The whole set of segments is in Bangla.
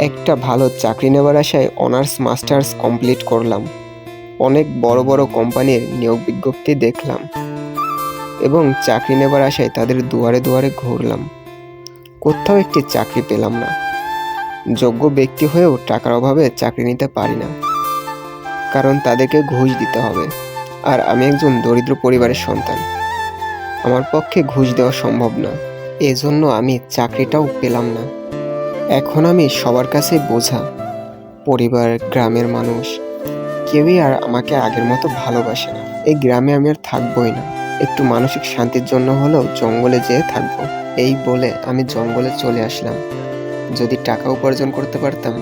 একটা ভালো চাকরি নেবার আশায় অনার্স, মাস্টার্স কমপ্লিট করলাম। অনেক বড় বড় কোম্পানির নিয়োগ বিজ্ঞপ্তি দেখলাম এবং চাকরি নেবার আশায় তাদের দুয়ারে দুয়ারে ঘুরলাম। কোথাও একটি চাকরি পেলাম না। যোগ্য ব্যক্তি হয়েও টাকার অভাবে চাকরি নিতে পারি না। কারণ তাদেরকে ঘুষ দিতে হবে। আর আমি একজন দরিদ্র পরিবারের সন্তান। আমার পক্ষে ঘুষ দেওয়া সম্ভব না। এজন্য আমি চাকরিটাও পেলাম না। এখন আমি সবার কাছে বোঝা, পরিবার, গ্রামের মানুষ, কেউই আর আমাকে আগের মতো ভালোবাসে না। এই গ্রামে আমি আর থাকবোই না। একটু মানসিক শান্তির জন্য হলেও জঙ্গলে যেয়ে থাকব। এই বলে আমি জঙ্গলে চলে আসলাম। যদি টাকা উপার্জন করতে পারতাম,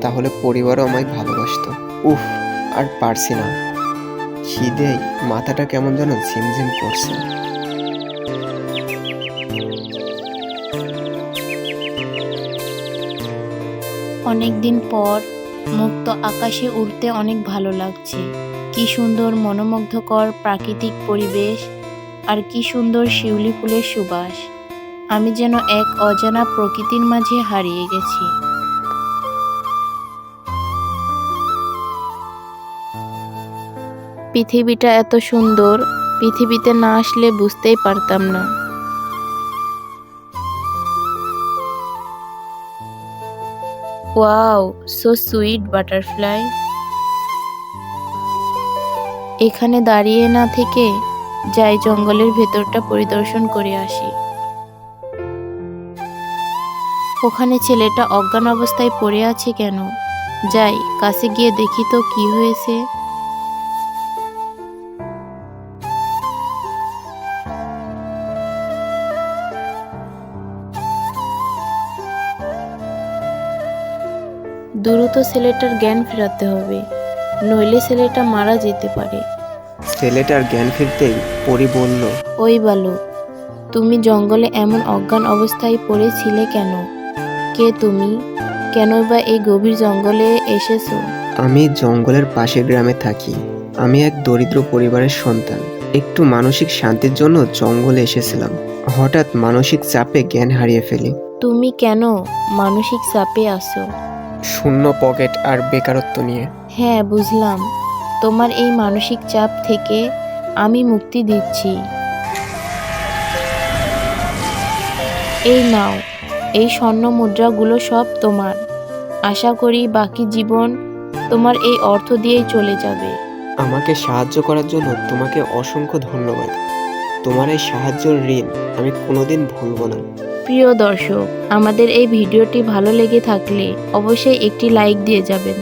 তাহলে পরিবারও আমায় ভালোবাসতো। উফ, আর পারছি না। খিদেই মাথাটা কেমন যেন ঝিমঝিম করছে। অনেক দিন পর মুক্ত আকাশে উড়তে অনেক ভালো লাগছে। কি সুন্দর মনোমুগ্ধকর প্রাকৃতিক পরিবেশ আর কি সুন্দর শিউলি ফুলের সুবাস। আমি যেন এক অজানা প্রকৃতির মাঝে হারিয়ে গেছি। পৃথিবীটা এত সুন্দর, পৃথিবীতে না আসলে বুঝতেই পারতাম না। ওয়াও সো সুইট বাটারফ্লাই এখানে দাঁড়িয়ে না থেকে যাই জঙ্গলের ভেতরটা পরিদর্শন করে আসি। ওখানে ছেলেটা অজ্ঞান অবস্থায় পড়ে আছে কেন? যাই, কাছে গিয়ে দেখি তো কি হয়েছে। দ্রুত ছেলেটার জ্ঞান ফেরাতে হবে নইলে ছেলেটা মারা যেতে পারে। ছেলেটার জ্ঞান ফিরতেই পরি বলল ওই বালু তুমি জঙ্গলে এমন অজ্ঞান অবস্থায় পড়েছিলে কেন? কে তুমি? কেন বা এই গভীর জঙ্গলে এসেছ? আমি জঙ্গলের পাশের গ্রামে থাকি। আমি এক দরিদ্র পরিবারের সন্তান। একটু মানসিক শান্তির জন্য জঙ্গলে এসেছিলাম। হঠাৎ মানসিক চাপে জ্ঞান হারিয়ে ফেলি। তুমি কেন মানসিক চাপে আসো শূন্য পকেট আর বেকারত্ব নিয়ে। হ্যাঁ বুঝলাম। তোমার এই মানসিক চাপ থেকে আমি মুক্তি দিচ্ছি। এই নাও এই স্বর্ণ মুদ্রাগুলো সব তোমার। আশা করি বাকি জীবন তোমার এই অর্থ দিয়েই চলে যাবে। আমাকে সাহায্য করার জন্য তোমাকে অসংখ্য ধন্যবাদ। তোমার এই সাহায্যের ঋণ আমি কোনোদিন ভুলব না। প্রিয় দর্শক, আমাদের এই ভিডিওটি ভালো লেগে থাকলে অবশ্যই একটি লাইক দিয়ে যাবেন।